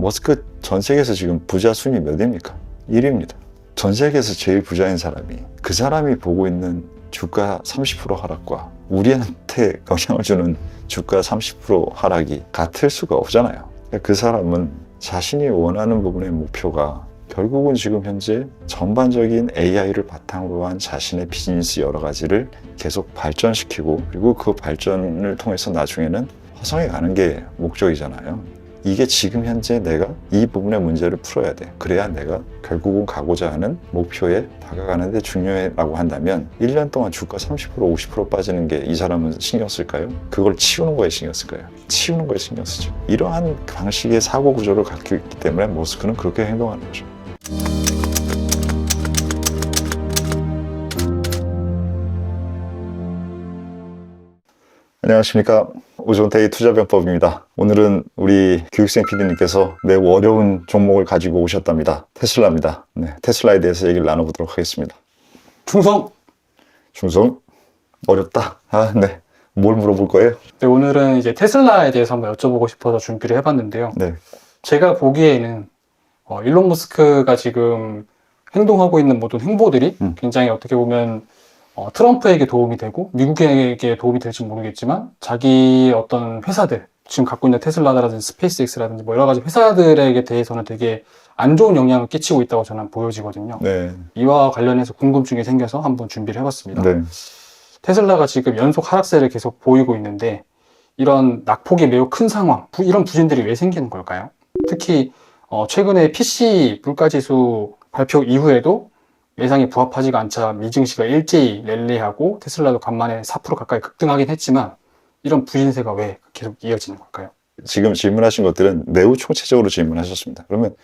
머스크 전 세계에서 지금 부자 순위 몇 위입니까? 1위입니다. 전 세계에서 제일 부자인 사람이 그 사람이 보고 있는 주가 30% 하락과 우리한테 영향을 주는 주가 30% 하락이 같을 수가 없잖아요. 그 사람은 자신이 원하는 부분의 목표가 결국은 지금 현재 전반적인 AI를 바탕으로 한 자신의 비즈니스 여러 가지를 계속 발전시키고 그리고 그 발전을 통해서 나중에는 화성에 가는 게 목적이잖아요. 이게 지금 현재 내가 이 부분의 문제를 풀어야 돼. 그래야 내가 결국은 가고자 하는 목표에 다가가는데 중요해라고 한다면 1년 동안 주가 30% 50% 빠지는 게 이 사람은 신경 쓸까요? 그걸 치우는 거에 신경 쓸까요? 치우는 거에 신경 쓰죠. 이러한 방식의 사고 구조를 갖고 있기 때문에 머스크는 그렇게 행동하는 거죠. 안녕하십니까. 오존테이 투자병법입니다. 오늘은 우리 교육생 PD님께서 매우 어려운 종목을 가지고 오셨답니다. 테슬라입니다. 네, 테슬라에 대해서 얘기를 나눠보도록 하겠습니다. 충성! 중성? 어렵다. 아, 네. 뭘 물어볼 거예요? 네, 오늘은 이제 테슬라에 대해서 한번 여쭤보고 싶어서 준비를 해봤는데요. 네. 제가 보기에는 어, 일론 머스크가 지금 행동하고 있는 모든 행보들이 음. 굉장히 어떻게 보면 어, 트럼프에게 도움이 되고 미국에게 도움이 될지 모르겠지만 자기 어떤 회사들 지금 갖고 있는 테슬라라든지 스페이스X라든지 뭐 여러 가지 회사들에게 대해서는 되게 안 좋은 영향을 끼치고 있다고 저는 보여지거든요. 네. 이와 관련해서 궁금증이 생겨서 한번 준비를 해봤습니다. 네. 테슬라가 지금 연속 하락세를 계속 보이고 있는데 이런 낙폭이 매우 큰 상황, 부- 이런 부진들이 왜 생기는 걸까요? 특히 어, 최근에 PC 물가지수 발표 이후에도 예상이 부합하지가 않자 미증시가 일제히 랠리하고 테슬라도 간만에 4% 가까이 급등하긴 했지만 이런 부진세가 왜 계속 이어지는 걸까요? 지금 질문하신 것들은 매우 총체적으로 질문하셨습니다. 그러면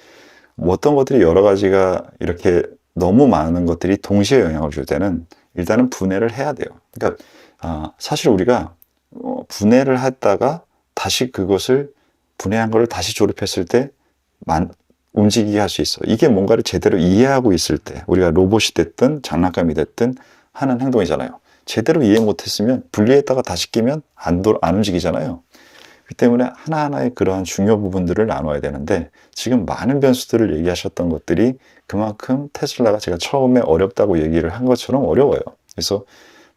뭐 어떤 것들이 여러 가지가 이렇게 너무 많은 것들이 동시에 영향을 줄 때는 일단은 분해를 해야 돼요. 그러니까 아, 사실 우리가 어, 분해를 했다가 다시 그것을 분해한 거를 다시 조립했을 때 만, 움직이게 할 수 있어. 이게 뭔가를 제대로 이해하고 있을 때 우리가 로봇이 됐든 장난감이 됐든 하는 행동이잖아요. 제대로 이해 못했으면 분리했다가 다시 끼면 안, 돌, 안 움직이잖아요. 그렇기 때문에 하나하나의 그러한 중요 부분들을 나눠야 되는데 지금 많은 변수들을 얘기하셨던 것들이 그만큼 테슬라가 제가 처음에 어렵다고 얘기를 한 것처럼 어려워요. 그래서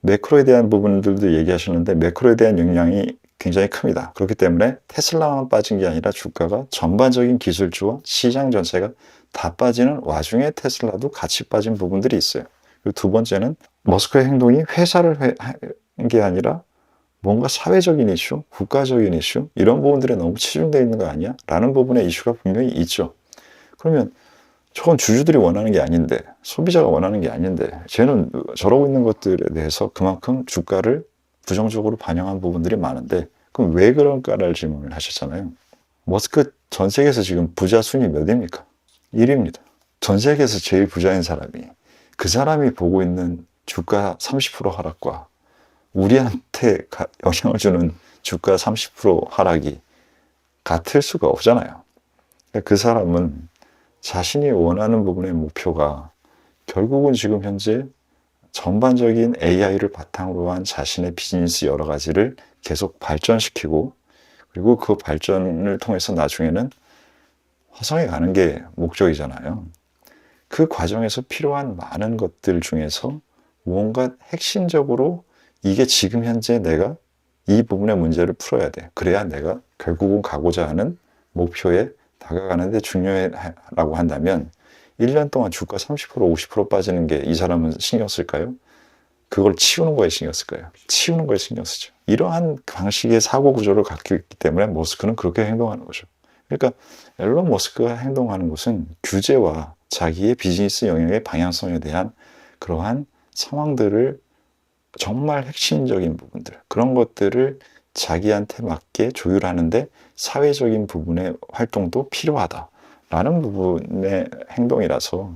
매크로에 대한 부분들도 얘기하셨는데 매크로에 대한 영향이 굉장히 큽니다. 그렇기 때문에 테슬라만 빠진 게 아니라 주가가 전반적인 기술주와 시장 전체가 다 빠지는 와중에 테슬라도 같이 빠진 부분들이 있어요. 그리고 두 번째는 머스크의 행동이 회사를 한게 아니라 뭔가 사회적인 이슈, 국가적인 이슈 이런 부분들에 너무 치중되어 있는 거 아니야? 라는 부분의 이슈가 분명히 있죠. 그러면 저건 주주들이 원하는 게 아닌데 소비자가 원하는 게 아닌데 쟤는 저러고 있는 것들에 대해서 그만큼 주가를 부정적으로 반영한 부분들이 많은데 그럼 왜 그럴까를 질문을 하셨잖아요. 머스크 전 세계에서 지금 부자 순위 몇 위입니까? 1위입니다. 전 세계에서 제일 부자인 사람이 그 사람이 보고 있는 주가 30% 하락과 우리한테 가- 영향을 주는 주가 30% 하락이 같을 수가 없잖아요. 그러니까 그 사람은 자신이 원하는 부분의 목표가 결국은 지금 현재 전반적인 AI를 바탕으로 한 자신의 비즈니스 여러 가지를 계속 발전시키고 그리고 그 발전을 통해서 나중에는 화성에 가는 게 목적이잖아요. 그 과정에서 필요한 많은 것들 중에서 무언가 핵심적으로 이게 지금 현재 내가 이 부분의 문제를 풀어야 돼. 그래야 내가 결국은 가고자 하는 목표에 다가가는데 중요해라고 한다면 1년 동안 주가 30% 50% 빠지는 게 이 사람은 신경 쓸까요? 그걸 치우는 거에 신경 쓸까요? 치우는 거에 신경 쓰죠. 이러한 방식의 사고 구조를 갖고 있기 때문에 머스크는 그렇게 행동하는 거죠. 그러니까 앨런 머스크가 행동하는 것은 규제와 자기의 비즈니스 영역의 방향성에 대한 그러한 상황들을 정말 핵심적인 부분들 그런 것들을 자기한테 맞게 조율하는데 사회적인 부분의 활동도 필요하다 라는 부분의 행동이라서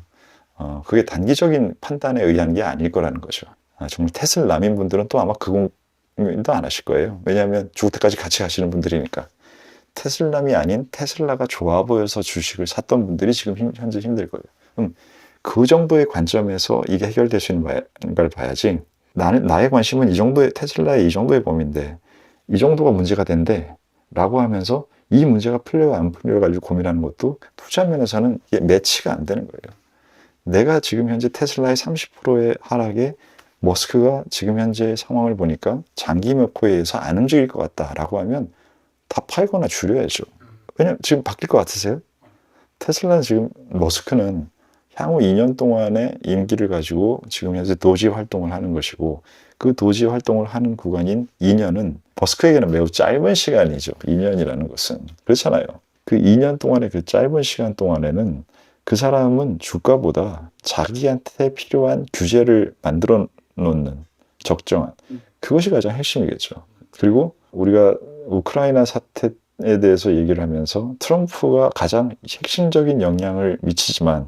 어, 그게 단기적인 판단에 의한 게 아닐 거라는 거죠. 아, 정말 테슬라민 분들은 또 아마 그 고민도 안 하실 거예요. 왜냐하면 죽을 때까지 같이 가시는 분들이니까. 테슬람이 아닌 테슬라가 좋아 보여서 주식을 샀던 분들이 지금 힘- 현재 힘들 거예요. 그럼 그 정도의 관점에서 이게 해결될 수 있는 걸 봐야지. 나는 나의 관심은 이 정도의 테슬라의 이 정도의 범위인데 이 정도가 문제가 된대 라고 하면서 이 문제가 풀려 안 풀려 가지고 고민하는 것도 투자 면에서는 매치가 안 되는 거예요. 내가 지금 현재 테슬라의 30%의 하락에 머스크가 지금 현재 상황을 보니까 장기 목표에 의해서 안 움직일 것 같다라고 하면 다 팔거나 줄여야죠. 왜냐면 지금 바뀔 것 같으세요? 테슬라는 지금 머스크는 향후 2년 동안의 임기를 가지고 지금 현재 도지 활동을 하는 것이고 그 도지 활동을 하는 구간인 2년은 머스크에게는 매우 짧은 시간이죠. 2년이라는 것은. 그렇잖아요. 그 2년 동안의 그 짧은 시간 동안에는 그 사람은 주가보다 자기한테 필요한 규제를 만들어 놓는 적정한 그것이 가장 핵심이겠죠. 그리고 우리가 우크라이나 사태에 대해서 얘기를 하면서 트럼프가 가장 핵심적인 영향을 미치지만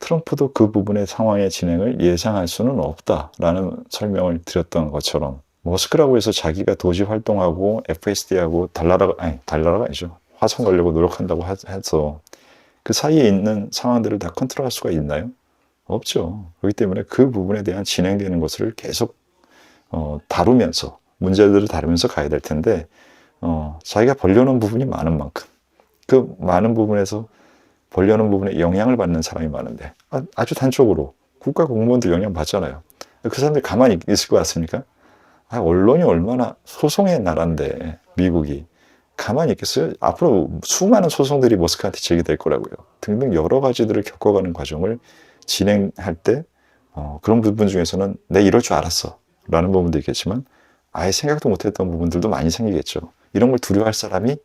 트럼프도 그 부분의 상황의 진행을 예상할 수는 없다라는 설명을 드렸던 것처럼 머스크라고 해서 자기가 도시 활동하고 FSD하고 달나라가 아니 달나라가 아니죠 화성 가려고 노력한다고 하- 해서 그 사이에 있는 상황들을 다 컨트롤할 수가 있나요? 없죠. 그렇기 때문에 그 부분에 대한 진행되는 것을 계속 어, 다루면서 문제들을 다루면서 가야 될 텐데 어, 자기가 벌려놓은 부분이 많은 만큼 그 많은 부분에서 벌려놓은 부분에 영향을 받는 사람이 많은데 아, 주 단적으로 국가 공무원들 영향 받잖아요. 그 사람들 가만히 있을 것 같습니까? 아, 언론이 얼마나 소송의 나라인데 미국이 가만히 있겠어요? 앞으로 수많은 소송들이 머스크한테 제기될 거라고요. 등등 여러 가지들을 겪어가는 과정을 진행할 때 어, 그런 부분 중에서는 내 이럴 줄 알았어 라는 부분도 있겠지만 아예 생각도 못했던 부분들도 많이 생기겠죠. 이런 걸 두려워할 사람이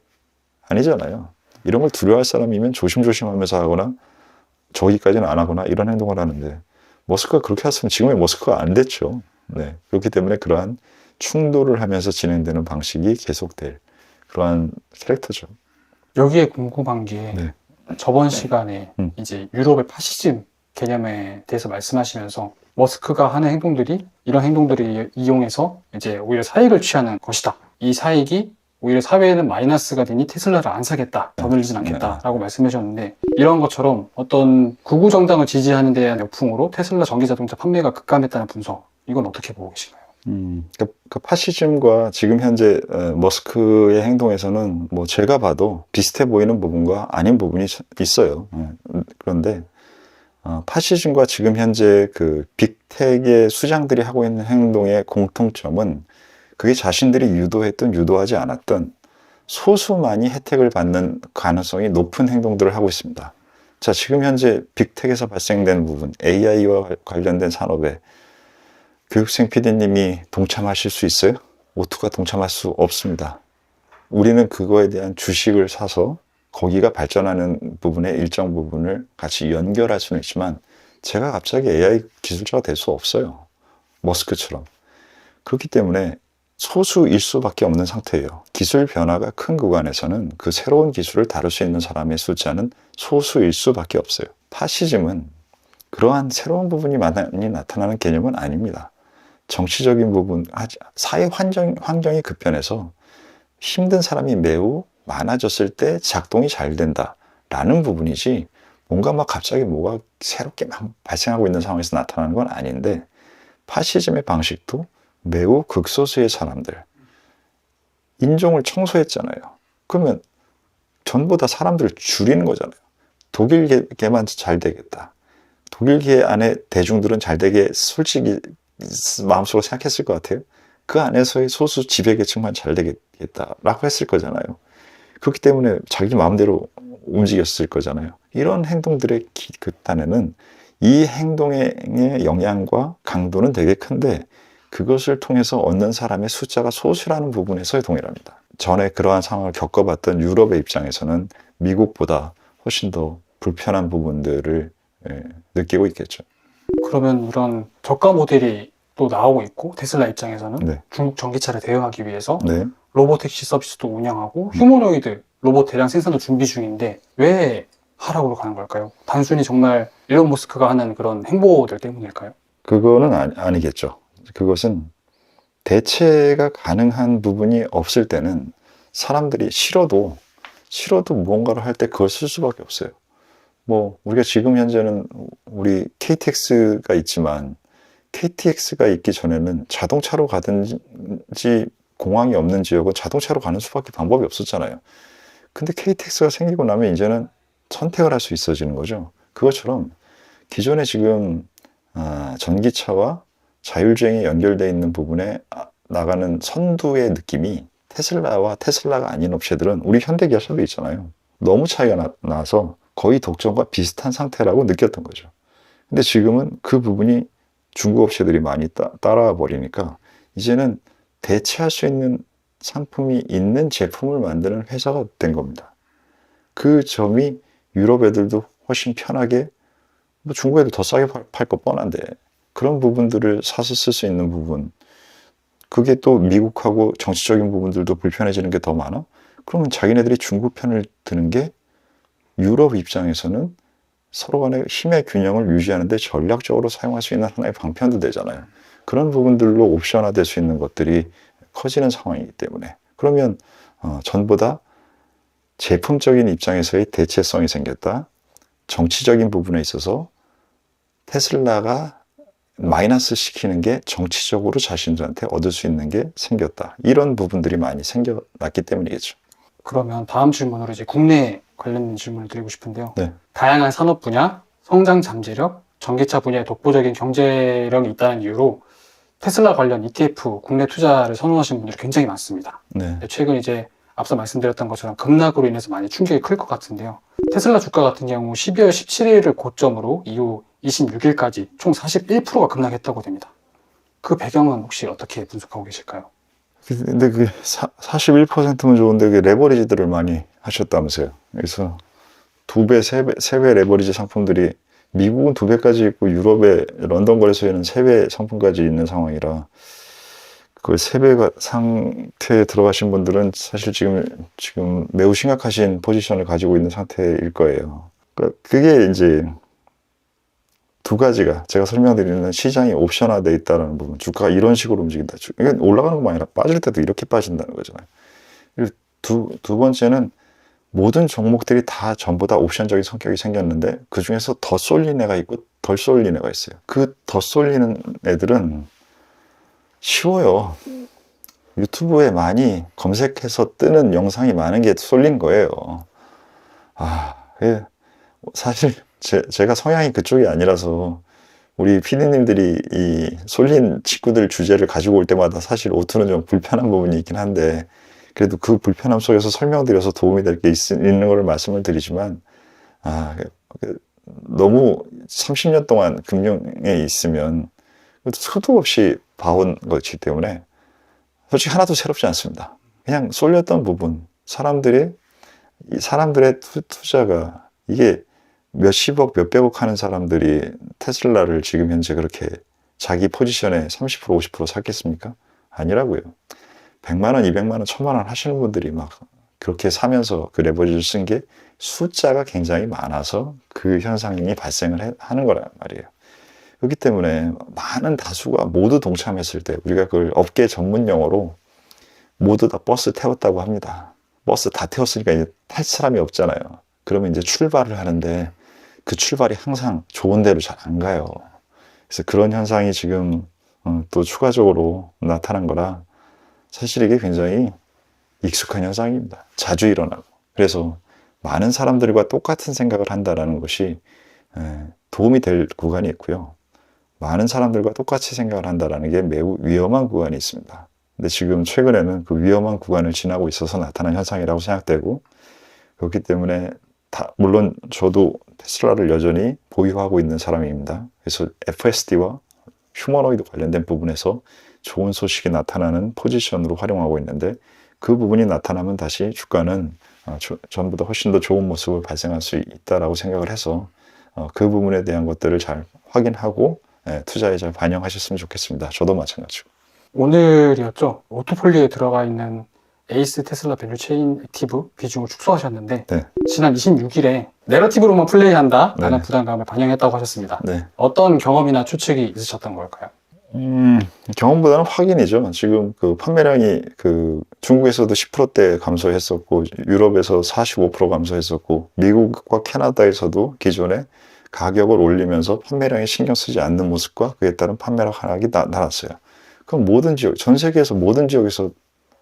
아니잖아요. 이런 걸 두려워할 사람이면 조심조심하면서 하거나 저기까지는 안 하거나 이런 행동을 하는데 머스크가 그렇게 했으면 지금의 머스크가 안 됐죠. 네. 그렇기 때문에 그러한 충돌을 하면서 진행되는 방식이 계속될 그러한 캐릭터죠. 여기에 궁금한 게 네. 저번 시간에 음. 이제 유럽의 파시즘 개념에 대해서 말씀하시면서 머스크가 하는 행동들이 이런 행동들을 이용해서 이제 오히려 사익을 취하는 것이다. 이 사익이 오히려 사회에는 마이너스가 되니 테슬라를 안 사겠다, 더 늘리진 않겠다라고 말씀하셨는데 이런 것처럼 어떤 구구 정당을 지지하는 데 대한 역풍으로 테슬라 전기 자동차 판매가 급감했다는 분석 이건 어떻게 보고 계시나요? 음, 그, 그 파시즘과 지금 현재 어, 머스크의 행동에서는 뭐 제가 봐도 비슷해 보이는 부분과 아닌 부분이 있어요. 예, 음, 그런데 어, 파시즘과 지금 현재 그 빅텍의 수장들이 하고 있는 행동의 공통점은 그게 자신들이 유도했던 유도하지 않았던 소수만이 혜택을 받는 가능성이 높은 행동들을 하고 있습니다. 자, 지금 현재 빅텍에서 발생되는 부분, AI와 관련된 산업에 교육생 PD님이 동참하실 수 있어요? 오투가 동참할 수 없습니다. 우리는 그거에 대한 주식을 사서 거기가 발전하는 부분의 일정 부분을 같이 연결할 수는 있지만 제가 갑자기 AI 기술자가 될 수 없어요. 머스크처럼. 그렇기 때문에 소수일 수밖에 없는 상태예요. 기술 변화가 큰 구간에서는 그 새로운 기술을 다룰 수 있는 사람의 숫자는 소수일 수밖에 없어요. 파시즘은 그러한 새로운 부분이 많이 나타나는 개념은 아닙니다. 정치적인 부분, 사회 환경, 환경이 급변해서 힘든 사람이 매우 많아졌을 때 작동이 잘 된다라는 부분이지 뭔가 막 갑자기 뭐가 새롭게 막 발생하고 있는 상황에서 나타나는 건 아닌데 파시즘의 방식도 매우 극소수의 사람들 인종을 청소했잖아요. 그러면 전부 다 사람들을 줄이는 거잖아요. 독일계만 잘 되겠다. 독일계 안에 대중들은 잘 되게 솔직히 마음속으로 생각했을 것 같아요. 그 안에서의 소수 지배계층만 잘 되겠다라고 했을 거잖아요. 그렇기 때문에 자기 마음대로 움직였을 거잖아요. 이런 행동들의 극단에는 이 행동의 영향과 강도는 되게 큰데 그것을 통해서 얻는 사람의 숫자가 소수라는 부분에서 동일합니다. 전에 그러한 상황을 겪어봤던 유럽의 입장에서는 미국보다 훨씬 더 불편한 부분들을 예, 느끼고 있겠죠. 그러면 이런 저가 모델이 또 나오고 있고 테슬라 입장에서는 네. 중국 전기차를 대응하기 위해서 네. 로보택시 서비스도 운영하고 휴머노이드 로봇 대량 생산도 준비 중인데 왜 하락으로 가는 걸까요? 단순히 정말 일론 머스크가 하는 그런 행보들 때문일까요? 그거는 아니, 아니겠죠. 그것은 대체가 가능한 부분이 없을 때는 사람들이 싫어도 싫어도 무언가를 할 때 그걸 쓸 수밖에 없어요. 뭐 우리가 지금 현재는 우리 KTX가 있지만 KTX가 있기 전에는 자동차로 가든지 공항이 없는 지역은 자동차로 가는 수밖에 방법이 없었잖아요. 근데 KTX가 생기고 나면 이제는 선택을 할 수 있어지는 거죠. 그것처럼 기존에 지금 아, 전기차와 자율주행이 연결되어 있는 부분에 아, 나가는 선두의 느낌이 테슬라와 테슬라가 아닌 업체들은 우리 현대기아차도 있잖아요. 너무 차이가 나, 나서 거의 독점과 비슷한 상태라고 느꼈던 거죠. 근데 지금은 그 부분이 중국 업체들이 많이 따, 따라와 버리니까 이제는 대체할 수 있는 상품이 있는 제품을 만드는 회사가 된 겁니다. 그 점이 유럽 애들도 훨씬 편하게 뭐 중국 애들 더 싸게 팔거 뻔한데 그런 부분들을 사서 쓸 수 있는 부분 그게 또 미국하고 정치적인 부분들도 불편해지는 게 더 많아? 그러면 자기네들이 중국 편을 드는 게 유럽 입장에서는 서로 간의 힘의 균형을 유지하는데 전략적으로 사용할 수 있는 하나의 방편도 되잖아요. 그런 부분들로 옵션화 될 수 있는 것들이 커지는 상황이기 때문에 그러면 어, 전보다 제품적인 입장에서의 대체성이 생겼다. 정치적인 부분에 있어서 테슬라가 마이너스 시키는 게 정치적으로 자신들한테 얻을 수 있는 게 생겼다. 이런 부분들이 많이 생겨났기 때문이겠죠. 그러면 다음 질문으로 이제 국내 관련된 질문을 드리고 싶은데요. 네. 다양한 산업 분야, 성장 잠재력, 전기차 분야에 독보적인 경제력이 있다는 이유로 테슬라 관련 ETF 국내 투자를 선호하시는 분들이 굉장히 많습니다. 네. 최근 이제 앞서 말씀드렸던 것처럼 급락으로 인해서 많이 충격이 클 것 같은데요. 테슬라 주가 같은 경우 12월 17일을 고점으로 이후 26일까지 총 41%가 급락했다고 됩니다. 그 배경은 혹시 어떻게 분석하고 계실까요? 근데 그 41%면 좋은데 그 레버리지들을 많이 하셨다면서요. 그래서 두 배, 세 배, 세 배 레버리지 상품들이 미국은 두 배까지 있고 유럽의 런던 거래소에는 세 배 상품까지 있는 상황이라 그 세배 상태에 들어가신 분들은 사실 지금 지금 매우 심각하신 포지션을 가지고 있는 상태일 거예요. 그러니까 그게 이제 두 가지가 제가 설명드리는 시장이 옵션화돼 있다는 부분, 주가가 이런 식으로 움직인다. 주- 이건 올라가는 것만 아니라 빠질 때도 이렇게 빠진다는 거잖아요. 두, 두 번째는 모든 종목들이 다 전부 다 옵션적인 성격이 생겼는데 그 중에서 더 쏠린 애가 있고 덜 쏠린 애가 있어요. 그 더 쏠리는 애들은 쉬워요. 유튜브에 많이 검색해서 뜨는 영상이 많은 게 쏠린 거예요. 아, 그 사실 제, 제가 성향이 그쪽이 아니라서 우리 피디님들이 이 쏠린 친구들 주제를 가지고 올 때마다 사실 오투는 좀 불편한 부분이 있긴 한데 그래도 그 불편함 속에서 설명드려서 도움이 될 게 있는 걸 말씀을 드리지만 아, 그- 그 너무 30년 동안 금융에 있으면 수도 없이 봐온 것이기 때문에 솔직히 하나도 새롭지 않습니다. 그냥 쏠렸던 부분, 사람들의 이 사람들의 투, 투자가 이게 몇십억, 몇백억 하는 사람들이 테슬라를 지금 현재 그렇게 자기 포지션에 30%, 50% 샀겠습니까? 아니라고요. 100만 원, 200만 원, 1000만 원 하시는 분들이 막 그렇게 사면서 그 레버리지를 쓴 게 숫자가 굉장히 많아서 그 현상이 발생을 해- 하는 거란 말이에요. 그렇기 때문에 많은 다수가 모두 동참했을 때 우리가 그걸 업계 전문 용어로 모두 다 버스 태웠다고 합니다. 버스 다 태웠으니까 이제 탈 사람이 없잖아요. 그러면 이제 출발을 하는데 그 출발이 항상 좋은 데로 잘 안 가요. 그래서 그런 현상이 지금 어, 또 추가적으로 나타난 거라 사실 이게 굉장히 익숙한 현상입니다. 자주 일어나고. 그래서 많은 사람들과 똑같은 생각을 한다라는 것이 에, 도움이 될 구간이 있고요. 많은 사람들과 똑같이 생각을 한다라는 게 매우 위험한 구간이 있습니다. 근데 지금 최근에는 그 위험한 구간을 지나고 있어서 나타난 현상이라고 생각되고 그렇기 때문에 다 물론 저도 테슬라를 여전히 보유하고 있는 사람입니다. 그래서 FSD와 휴머노이드 관련된 부분에서 좋은 소식이 나타나는 포지션으로 활용하고 있는데 그 부분이 나타나면 다시 주가는 어, 저- 전보다 훨씬 더 좋은 모습을 발생할 수 있다라고 생각을 해서 어, 그 부분에 대한 것들을 잘 확인하고 예, 투자에 잘 반영하셨으면 좋겠습니다. 저도 마찬가지고. 오늘이었죠. 오토폴리오에 들어가 있는 에이스 테슬라 밸류 체인 액티브 비중을 축소하셨는데 네. 지난 26일에 내러티브로만 플레이한다 라는 네. 부담감을 반영했다고 하셨습니다. 네. 어떤 경험이나 추측이 있으셨던 걸까요? 음, 경험보다는 확인이죠. 지금 그 판매량이 그 중국에서도 10%대 감소했었고, 유럽에서 45% 감소했었고, 미국과 캐나다에서도 기존에 가격을 올리면서 판매량에 신경 쓰지 않는 모습과 그에 따른 판매량 하락이 나, 나왔어요. 그럼 모든 지역, 전 세계에서 모든 지역에서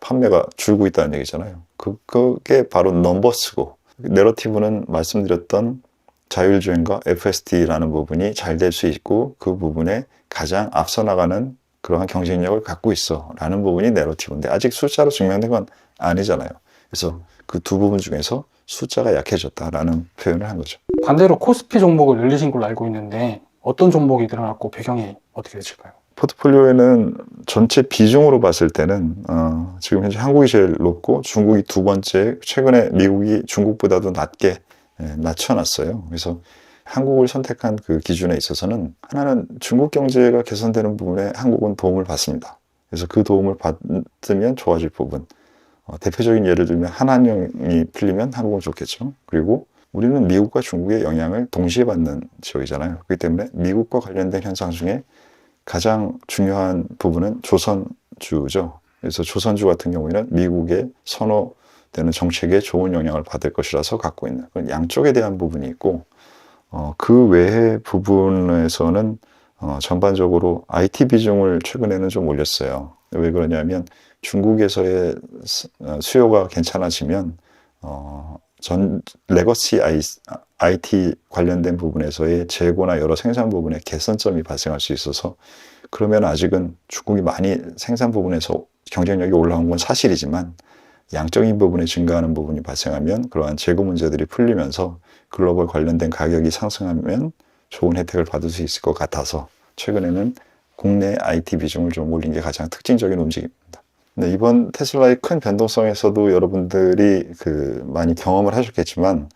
판매가 줄고 있다는 얘기잖아요. 그, 그게 바로 넘버스고 내러티브는 말씀드렸던 자율주행과 FSD라는 부분이 잘 될 수 있고 그 부분에 가장 앞서 나가는 그러한 경쟁력을 갖고 있어 라는 부분이 내러티브인데 아직 숫자로 증명된 건 아니잖아요. 그래서 그 두 부분 중에서 숫자가 약해졌다라는 표현을 한 거죠. 반대로 코스피 종목을 늘리신 걸로 알고 있는데 어떤 종목이 늘어났고 배경이 어떻게 되실까요? 포트폴리오에는 전체 비중으로 봤을 때는 어, 지금 현재 한국이 제일 높고 중국이 두 번째 최근에 미국이 중국보다도 낮게 예, 낮춰놨어요. 그래서 한국을 선택한 그 기준에 있어서는 하나는 중국 경제가 개선되는 부분에 한국은 도움을 받습니다. 그래서 그 도움을 받으면 좋아질 부분. 어, 대표적인 예를 들면 한한령이 풀리면 한국은 좋겠죠. 그리고 우리는 미국과 중국의 영향을 동시에 받는 지역이잖아요. 그렇기 때문에 미국과 관련된 현상 중에 가장 중요한 부분은 조선주죠. 그래서 조선주 같은 경우에는 미국의 선호되는 정책에 좋은 영향을 받을 것이라서 갖고 있는 양쪽에 대한 부분이 있고 어, 그 외의 부분에서는 어, 전반적으로 IT 비중을 최근에는 좀 올렸어요. 왜 그러냐면 중국에서의 수- 어, 수요가 괜찮아지면 어, 전 레거시 IT 관련된 부분에서의 재고나 여러 생산 부분에 개선점이 발생할 수 있어서 그러면 아직은 중국이 많이 생산 부분에서 경쟁력이 올라온 건 사실이지만 양적인 부분에 증가하는 부분이 발생하면 그러한 재고 문제들이 풀리면서 글로벌 관련된 가격이 상승하면 좋은 혜택을 받을 수 있을 것 같아서 최근에는 국내 IT 비중을 좀 올린 게 가장 특징적인 움직임입니다. 네, 이번 테슬라의 큰 변동성에서도 여러분들이 그 많이 경험을 하셨겠지만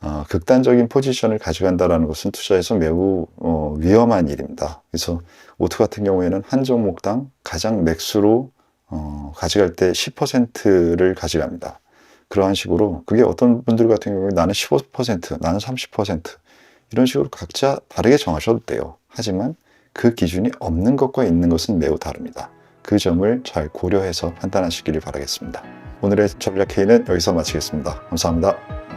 어, 극단적인 포지션을 가져간다는 것은 투자에서 매우 어, 위험한 일입니다. 그래서 오트 같은 경우에는 한 종목당 가장 맥수로 어, 가져갈 때 10%를 가져갑니다. 그러한 식으로 그게 어떤 분들 같은 경우에 나는 15%, 나는 30% 이런 식으로 각자 다르게 정하셔도 돼요. 하지만 그 기준이 없는 것과 있는 것은 매우 다릅니다. 그 점을 잘 고려해서 판단하시기를 바라겠습니다. 오늘의 전략 K는 여기서 마치겠습니다. 감사합니다.